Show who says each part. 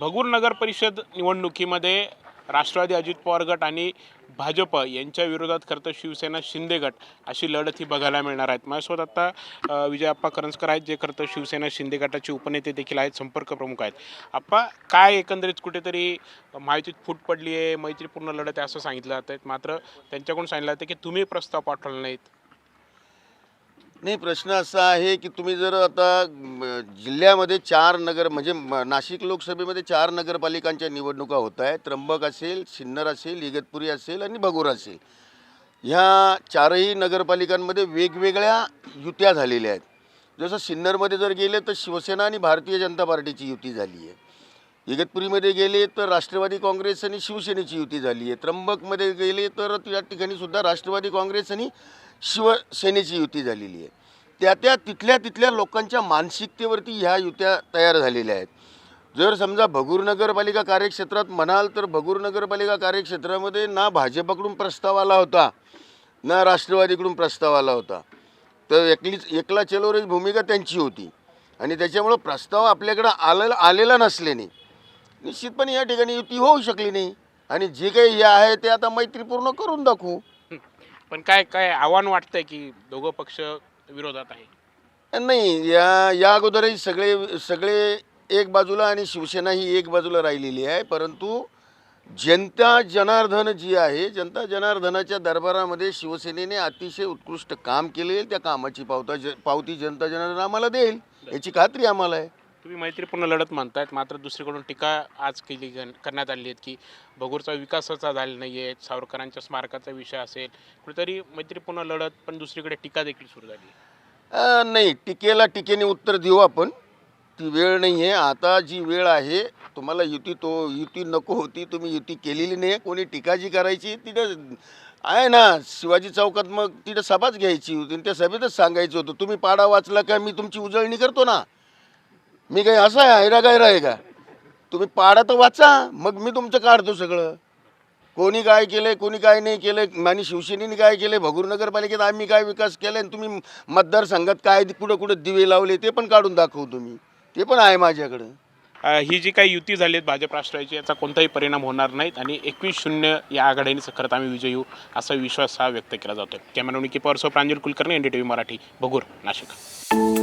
Speaker 1: भगूर नगर परिषद निवडणुकीमध्ये राष्ट्रवादी अजित पवार गट आणि भाजप यांच्या विरोधात खरं तर शिवसेना शिंदे गट अशी लढत ही बघायला मिळणार आहेत. माझ्यासोबत आत्ता विजय अप्पा करंजकर आहेत जे खरं तर शिवसेना शिंदे गटाचे उपनेते देखील आहेत संपर्क प्रमुख आहेत. आप्पा काय एकंदरीत कुठेतरी माहितीत फूट पडली आहे मैत्रीपूर्ण लढत आहे असं सांगितलं जातं मात्र त्यांच्याकडून सांगितलं जातं की तुम्ही प्रस्ताव पाठवला नाहीत.
Speaker 2: नाही प्रश्न असा आहे की तुम्ही जर आता म, जिल्ह्यामध्ये चार नगर म्हणजे म, नाशिक लोकसभेमध्ये चार नगरपालिकांच्या निवडणुका होत आहेत. त्र्यंबक असेल सिन्नर असेल इगतपुरी असेल आणि भगोर असेल. ह्या चारही नगरपालिकांमध्ये वेगवेगळ्या युत्या झालेल्या आहेत. जसं सिन्नरमध्ये जर गेले तर शिवसेना आणि भारतीय जनता पार्टीची युती झाली आहे. इगतपुरीमध्ये गेले तर राष्ट्रवादी काँग्रेस आणि शिवसेनेची युती झाली आहे. त्र्यंबकमध्ये गेले तर त्या ठिकाणी सुद्धा राष्ट्रवादी काँग्रेस आणि शिवसेनेची युती झालेली आहे. त्या त्या तिथल्या तिथल्या लोकांच्या मानसिकतेवरती ह्या युत्या तयार झालेल्या आहेत. जर समजा भगूर नगरपालिका कार्यक्षेत्रात म्हणाल तर भगूर नगरपालिका कार्यक्षेत्रामध्ये ना भाजपकडून प्रस्ताव आला होता ना राष्ट्रवादीकडून प्रस्ताव आला होता. तर एकलीच एकला चलोरच भूमिका त्यांची होती. आणि त्याच्यामुळं प्रस्ताव आपल्याकडं आलेला आलेला नसल्याने निश्चितपणे या ठिकाणी युती होऊ शकली नाही. आणि जे काही हे आहे ते आता मैत्रीपूर्ण करून दाखवू.
Speaker 1: पण काय काय आव्हान वाटतंय की दोघं पक्ष विरोधात आहे?
Speaker 2: नाही या या अगोदरही सगळे सगळे एक बाजूला आणि शिवसेना ही एक बाजूला राहिलेली आहे. परंतु जनता जनार्दन जी आहे जनता जनार्दनाच्या दरबारामध्ये शिवसेनेने अतिशय उत्कृष्ट काम केले. त्या कामाची पावता ज पावती जनता जनार्दन आम्हाला देईल. याची खात्री आम्हाला आहे.
Speaker 1: तुम्ही मैत्रीपूर्ण लढत म्हणतायत मात्र दुसरीकडून टीका आज केली गण- करण्यात आली आहेत की भगूरचा विकासाचा झाला नाही आहे सावरकरांच्या स्मारकाचा विषय असेल कुठेतरी मैत्रीपूर्ण लढत पण दुसरीकडे टीका देखील सुरू झाली.
Speaker 2: नाही टीकेला टीकेने उत्तर देऊ आपण. ती वेळ नाही आहे आता जी वेळ आहे तुम्हाला युती तो युती नको होती तुम्ही युती केलेली नाही आहे कोणी टीका जी करायची तिथं आहे ना शिवाजी चौकात मग तिथं सभाच घ्यायची होती आणि त्या सभेतच सांगायचं होतं तुम्ही पाडा वाचला का? मी तुमची उजळणी करतो ना. मी काही असं आहे हैरा गायरा आहे का? तुम्ही पाडा तर वाचा मग मी तुमचं काढतो सगळं. कोणी काय केलंय कोणी काय नाही केलंय आणि शिवसेनेने काय केलं भगूर नगरपालिकेत आम्ही काय विकास केला आणि तुम्ही मतदारसंघात काय कुठं कुठं दिवे लावले ते पण काढून दाखवू तुम्ही. ते पण आहे माझ्याकडं.
Speaker 1: ही जी काही युती झाली आहेत भाजप राष्ट्रवादीची याचा कोणताही परिणाम होणार नाहीत आणि एकवीस शून्य या आघाडीने सखरत आम्ही विजयी होऊ असा विश्वास हा व्यक्त केला जातो कॅमेरा निकी पवारसह Pranjal Kulkarni N D T V Marathi Bhagur Nashik.